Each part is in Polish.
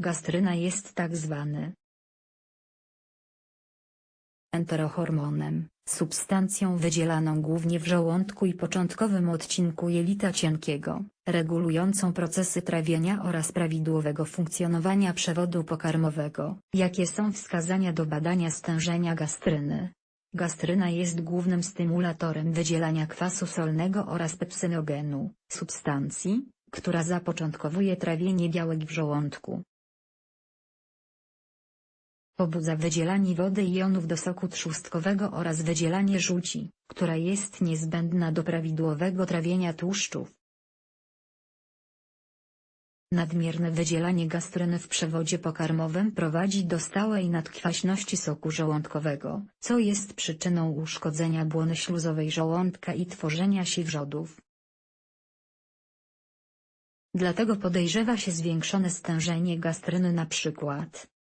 Gastryna jest tak zwany enterohormonem, substancją wydzielaną głównie w żołądku i początkowym odcinku jelita cienkiego, regulującą procesy trawienia oraz prawidłowego funkcjonowania przewodu pokarmowego. Jakie są wskazania do badania stężenia gastryny? Gastryna jest głównym stymulatorem wydzielania kwasu solnego oraz pepsynogenu, substancji, która zapoczątkowuje trawienie białek w żołądku. Pobudza wydzielanie wody i jonów do soku trzustkowego oraz wydzielanie żółci, która jest niezbędna do prawidłowego trawienia tłuszczów. Nadmierne wydzielanie gastryny w przewodzie pokarmowym prowadzi do stałej nadkwaśności soku żołądkowego, co jest przyczyną uszkodzenia błony śluzowej żołądka i tworzenia się wrzodów. Dlatego podejrzewa się zwiększone stężenie gastryny przykład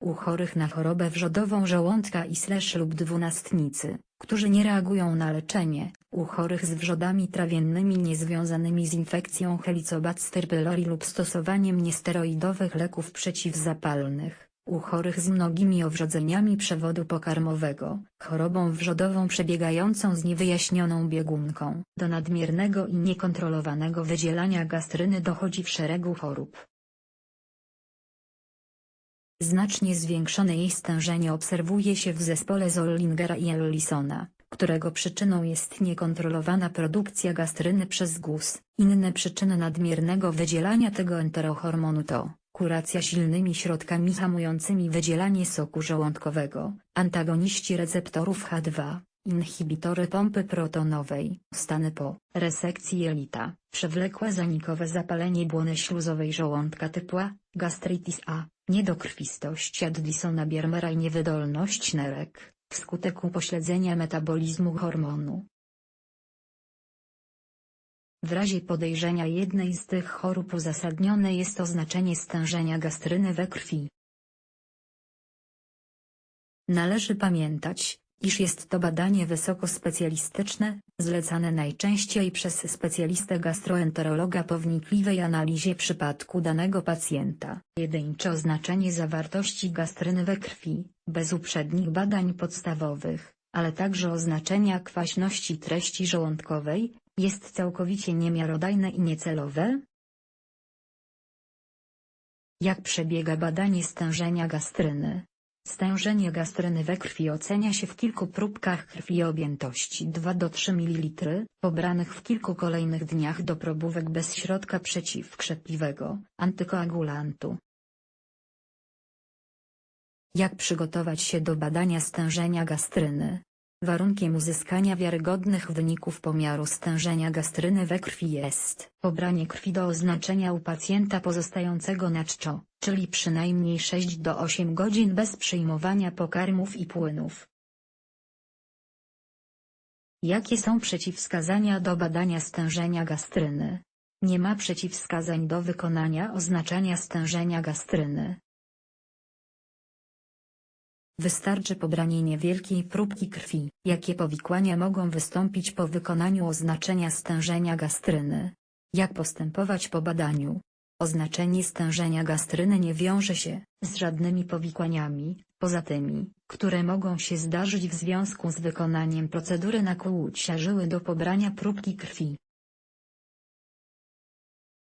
u chorych na chorobę wrzodową żołądka i slash lub dwunastnicy, którzy nie reagują na leczenie, u chorych z wrzodami trawiennymi niezwiązanymi z infekcją Helicobacter pylori lub stosowaniem niesteroidowych leków przeciwzapalnych, u chorych z mnogimi owrzodzeniami przewodu pokarmowego, chorobą wrzodową przebiegającą z niewyjaśnioną biegunką. Do nadmiernego i niekontrolowanego wydzielania gastryny dochodzi w szeregu chorób. Znacznie zwiększone jej stężenie obserwuje się w zespole Zollingera i Ellisona, którego przyczyną jest niekontrolowana produkcja gastryny przez guz. Inne przyczyny nadmiernego wydzielania tego enterohormonu to kuracja silnymi środkami hamującymi wydzielanie soku żołądkowego, antagoniści receptorów H2, inhibitory pompy protonowej, stany po resekcji jelita, przewlekłe zanikowe zapalenie błony śluzowej żołądka typu A, gastritis A, niedokrwistość Addisona Biermera i niewydolność nerek, wskutek upośledzenia metabolizmu hormonu. W razie podejrzenia jednej z tych chorób uzasadnione jest oznaczenie stężenia gastryny we krwi. Należy pamiętać, iż jest to badanie wysokospecjalistyczne, zlecane najczęściej przez specjalistę gastroenterologa po wnikliwej analizie przypadku danego pacjenta. Jedyńcze oznaczenie zawartości gastryny we krwi, bez uprzednich badań podstawowych, ale także oznaczenia kwaśności treści żołądkowej, jest całkowicie niemiarodajne i niecelowe, jak przebiega badanie stężenia gastryny? Stężenie gastryny we krwi ocenia się w kilku próbkach krwi o objętości 2 do 3 ml, pobranych w kilku kolejnych dniach do probówek bez środka przeciwkrzepliwego, antykoagulantu. Jak przygotować się do badania stężenia gastryny? Warunkiem uzyskania wiarygodnych wyników pomiaru stężenia gastryny we krwi jest pobranie krwi do oznaczenia u pacjenta pozostającego na czczo, czyli przynajmniej 6 do 8 godzin bez przyjmowania pokarmów i płynów. Jakie są przeciwwskazania do badania stężenia gastryny? Nie ma przeciwwskazań do wykonania oznaczania stężenia gastryny. Wystarczy pobranie niewielkiej próbki krwi. Jakie powikłania mogą wystąpić po wykonaniu oznaczenia stężenia gastryny? Jak postępować po badaniu? Oznaczenie stężenia gastryny nie wiąże się z żadnymi powikłaniami, poza tymi, które mogą się zdarzyć w związku z wykonaniem procedury nakłucia żyły do pobrania próbki krwi.